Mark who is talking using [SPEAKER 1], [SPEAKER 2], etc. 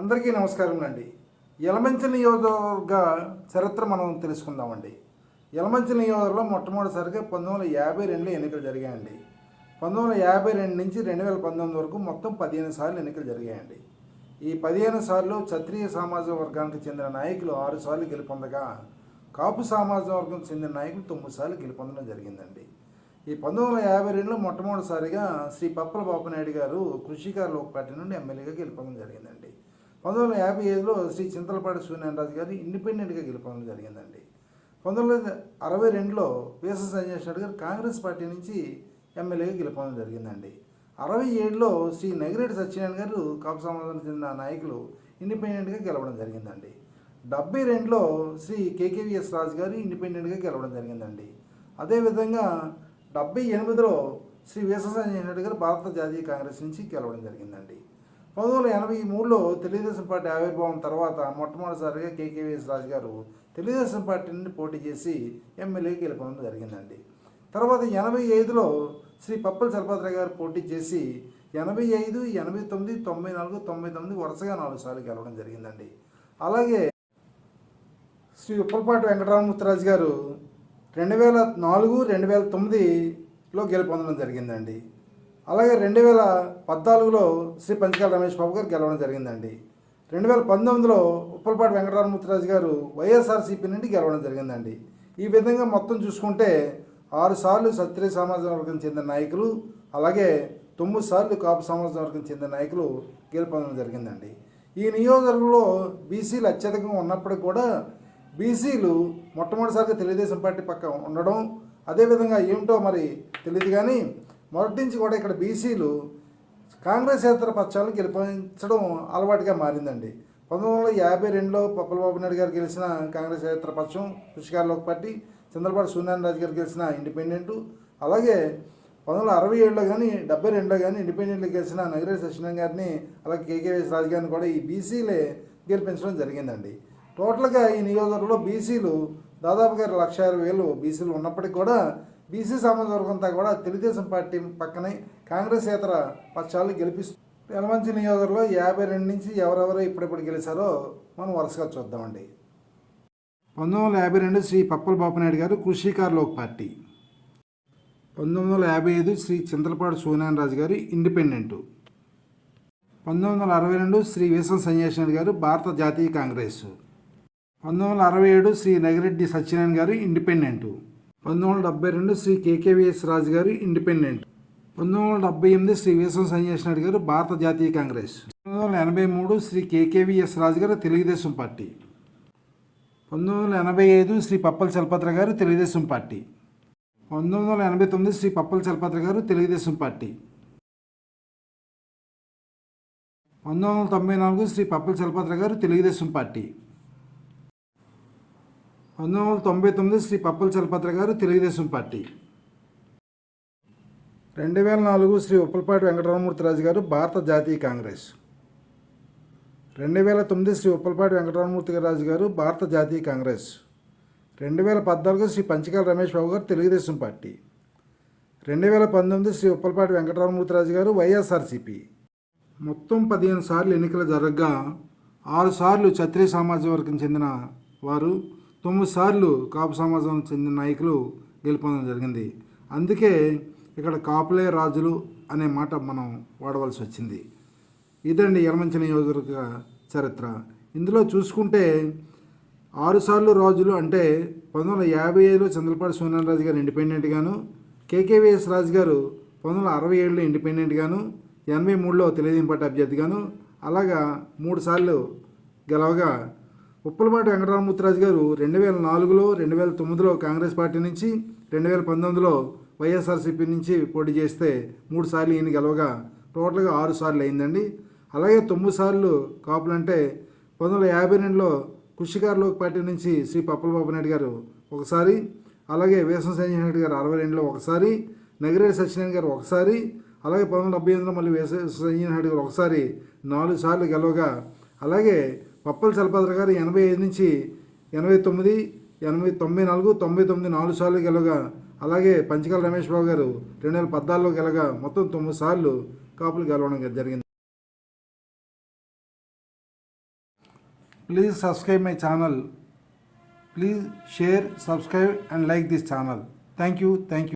[SPEAKER 1] అందరికీ నమస్కారం అండి. యలమంచి నియోజకవర్గ చరిత్ర మనం తెలుసుకుందామండి. యలమంచి నియోజకవర్గంలో మొట్టమొదటిసారిగా పంతొమ్మిది వందల యాభై రెండులో ఎన్నికలు జరిగాయండి. పంతొమ్మిది వందల యాభై రెండు నుంచి రెండు వేల పంతొమ్మిది వరకు మొత్తం పదిహేను సార్లు ఎన్నికలు జరిగాయండి. ఈ పదిహేను సార్లు క్షత్రియ సామాజిక వర్గానికి చెందిన నాయకులు ఆరు సార్లు గెలుపొందగా కాపు సామాజిక వర్గం చెందిన నాయకులు తొమ్మిది సార్లు గెలుపొందడం జరిగిందండి. ఈ పంతొమ్మిది వందల యాభై రెండులో మొట్టమొదటిసారిగా శ్రీ పప్పల బాపునాయుడు గారు కృషికారు లోక్ పార్టీ నుండి ఎమ్మెల్యేగా గెలుపొందడం జరిగిందండి. పంతొమ్మిది వందల యాభై ఐదులో శ్రీ చింతలపాటి సూర్యనారాయణ గారు ఇండిపెండెంట్గా గెలపడం జరిగిందండి. పంతొమ్మిది వందల అరవై రెండులో పిఎస్ఎస్ సంజయ్ రెడ్డి గారు కాంగ్రెస్ పార్టీ నుంచి ఎమ్మెల్యేగా గెలుపొందడం జరిగిందండి. అరవై ఏడులో శ్రీ నగిరెడ్డి సత్యనారాయణ గారు కాపు సమాజానికి చెందిన నాయకులు ఇండిపెండెంట్గా గెలవడం జరిగిందండి. డెబ్బై రెండులో శ్రీ కేకేవిఎస్ రాజు గారు ఇండిపెండెంట్గా గెలవడం జరిగిందండి. అదేవిధంగా డెబ్బై ఎనిమిదిలో శ్రీ వీససంజయ్ రెడ్డి గారు భారత జాతీయ కాంగ్రెస్ నుంచి గెలవడం జరిగిందండి. పంతొమ్మిది వందల ఎనభై మూడులో తెలుగుదేశం పార్టీ ఆవిర్భావం తర్వాత మొట్టమొదటిసారిగా కేకేవీఎస్ రాజు గారు తెలుగుదేశం పార్టీ నుండి పోటీ చేసి ఎమ్మెల్యేకి గెలుపొందడం జరిగిందండి. తర్వాత ఎనభై ఐదులో శ్రీ పప్పల చలపతిరావు గారు పోటీ చేసి ఎనభై ఐదు ఎనభై తొమ్మిది తొంభై నాలుగు తొంభై తొమ్మిది వరుసగా నాలుగు సార్లు గెలవడం జరిగిందండి. అలాగే శ్రీ ఉప్పలపాటి వెంకటరామమూర్తిరాజు గారు రెండు వేల నాలుగు రెండు వేల తొమ్మిదిలో గెలుపొందడం జరిగిందండి. అలాగే రెండు వేల పద్నాలుగులో శ్రీ పంచకాల రమేష్ బాబు గారు గెలవడం జరిగిందండి. రెండు వేల పంతొమ్మిదిలో ఉప్పలపాటి వెంకటరామమూర్తిరాజు గారు వైఎస్ఆర్సీపీ నుండి గెలవడం జరిగిందండి. ఈ విధంగా మొత్తం చూసుకుంటే ఆరు సార్లు సత్రియ సమాజం వర్గం చెందిన నాయకులు అలాగే తొమ్మిది సార్లు కాపు సమాజం వర్గం చెందిన నాయకులు గెలుపొందడం జరిగిందండి. ఈ నియోజకవర్గంలో బీసీలు అత్యధికంగా ఉన్నప్పటికీ కూడా బీసీలు మొట్టమొదటిసారిగా తెలుగుదేశం పార్టీ పక్క ఉండడం అదేవిధంగా ఏమిటో మరి తెలియదు కానీ మొదటి నుంచి కూడా ఇక్కడ బీసీలు కాంగ్రెస్ ఇతర పక్షాలను గెలిపించడం అలవాటుగా మారిందండి. పంతొమ్మిది వందల యాభై రెండులో పప్పలబాబు నాయుడు గారు గెలిచిన కాంగ్రెస్ ఇతర పక్షం కృషికారులోకి పార్టీ చంద్రబాబు సూర్యనారాయణ రాజు గారు గెలిచిన ఇండిపెండెంట్. అలాగే పంతొమ్మిది వందల అరవై ఏడులో కానీ డెబ్బై రెండులో కానీ ఇండిపెండెంట్లు గెలిచిన నగరే సత్యనారాయణ గారిని అలాగే కేకేఎస్ రాజు గారిని కూడా ఈ బీసీలే గెలిపించడం జరిగిందండి. టోటల్గా ఈ నియోజకవర్గంలో బీసీలు దాదాపుగా లక్ష ఇరవై వేలు బీసీలు ఉన్నప్పటికీ కూడా బీసీ సామాజిక అంతా కూడా తెలుగుదేశం పార్టీ పక్కనే కాంగ్రెస్ ఇతర పక్షాలు గెలిపిస్తూ యలమంచి నియోజకవర్గంలో యాభై రెండు నుంచి ఎవరెవరు ఇప్పుడిప్పుడు గెలిచారో మనం వరుసగా చూద్దామండి. పంతొమ్మిది వందల యాభై రెండు శ్రీ పప్పల బాపునాయుడు గారు కృషికార్ లోక్ పార్టీ. పంతొమ్మిది వందల యాభై ఐదు శ్రీ చింతలపాడు సూర్యనారాయణ రాజు గారు ఇండిపెండెంట్. పంతొమ్మిది వందల అరవై రెండు శ్రీ వీసం సంజయ్ గారు భారత జాతీయ కాంగ్రెస్. పంతొమ్మిది వందల అరవై ఏడు శ్రీ నగిరెడ్డి సత్యనారాయణ గారు ఇండిపెండెంట్. పంతొమ్మిది వందల డెబ్బై రెండు శ్రీ కేకేవిఎస్ రాజు గారు ఇండిపెండెంట్. పంతొమ్మిది వందల డెబ్బై ఎనిమిది శ్రీ వీసం సంజయ్ నాయుడు గారు భారత జాతీయ కాంగ్రెస్. పంతొమ్మిది వందల ఎనభై మూడు శ్రీ కేకేవిఎస్ రాజు గారు తెలుగుదేశం పార్టీ. పంతొమ్మిది వందల ఎనభై ఐదు శ్రీ పప్పల చలపత్ర గారు తెలుగుదేశం పార్టీ. పంతొమ్మిది వందల ఎనభై తొమ్మిది శ్రీ పప్పల చలపత్ర గారు తెలుగుదేశం పార్టీ. పంతొమ్మిది వందల తొంభై నాలుగు శ్రీ పప్పల చలపత్ర గారు తెలుగుదేశం పార్టీ. పంతొమ్మిది వందల తొంభై తొమ్మిది శ్రీ పప్పల చలపత్ర గారు తెలుగుదేశం పార్టీ. రెండు వేల నాలుగు శ్రీ ఉప్పలపాటి వెంకటరామమూర్తిరాజు గారు భారత జాతీయ కాంగ్రెస్. రెండు వేల తొమ్మిది శ్రీ ఉప్పలపాటి వెంకటరామమూర్తి రాజు గారు భారత జాతీయ కాంగ్రెస్. రెండు వేల పద్నాలుగు శ్రీ పంచకాల రమేష్ బాబు గారు తెలుగుదేశం పార్టీ. రెండు వేల పంతొమ్మిది శ్రీ ఉప్పలపాటి వెంకటరామమూర్తిరాజు గారు వైఎస్ఆర్సీపీ. మొత్తం పదిహేను సార్లు ఎన్నికలు జరగగా ఆరు సార్లు క్షత్రియ సమాజం వర్గం చెందిన వారు తొమ్మిది సార్లు కాపు సమాజం చెందిన నాయకులు గెలుపొందడం జరిగింది. అందుకే ఇక్కడ కాపులే రాజులు అనే మాట మనం వాడవలసి వచ్చింది. ఇదండి యలమంచి నియోజకవర్గ చరిత్ర. ఇందులో చూసుకుంటే ఆరుసార్లు రాజులు అంటే పంతొమ్మిది వందల యాభై ఐదులో చంద్రపాటి సోనారాజు గారు ఇండిపెండెంట్గాను కేకేవిఎస్ రాజు గారు పంతొమ్మిది వందల అరవై ఏడులో ఇండిపెండెంట్గాను ఎనభై మూడులో తెలుగుదేశం పార్టీ అభ్యర్థిగాను అలాగా మూడు సార్లు గెలవగా ఉప్పలపాటి వెంకటరామమూర్తిరాజు గారు రెండు వేల నాలుగులో రెండు వేల తొమ్మిదిలో కాంగ్రెస్ పార్టీ నుంచి రెండు వేల పంతొమ్మిదిలో వైఎస్ఆర్సీపీ నుంచి పోటీ చేస్తే మూడు సార్లు ఈయన గెలవగా టోటల్గా ఆరు సార్లు అయిందండి. అలాగే తొమ్మిది సార్లు కాపులంటే పంతొమ్మిది వందల యాభై రెండులో కృషికారుల పార్టీ నుంచి శ్రీ పప్పలబాబు నాయుడు గారు ఒకసారి అలాగే వేసం సంజయ్ నాయుడు గారు అరవై రెండులో ఒకసారి నగిరెడ్డి సత్యనారాయణ గారు ఒకసారి అలాగే పంతొమ్మిది వందల డెబ్బై ఎనిమిదిలో మళ్ళీ వేస సంజయ్ నాయుడు గారు ఒకసారి నాలుగు సార్లు గెలవగా అలాగే పప్పల చలపత్ర గారు ఎనభై ఐదు నుంచి ఎనభై తొమ్మిది ఎనభై తొంభై నాలుగు తొంభై తొమ్మిది నాలుగు సార్లు గెలవగా అలాగే పంచకాల రమేష్ బాబు గారు రెండు వేల పద్నాలుగులో గెలగా మొత్తం తొమ్మిది సార్లు కాపులు గెలవడం జరిగింది. Please subscribe my channel please share subscribe and like this channel thank you thank you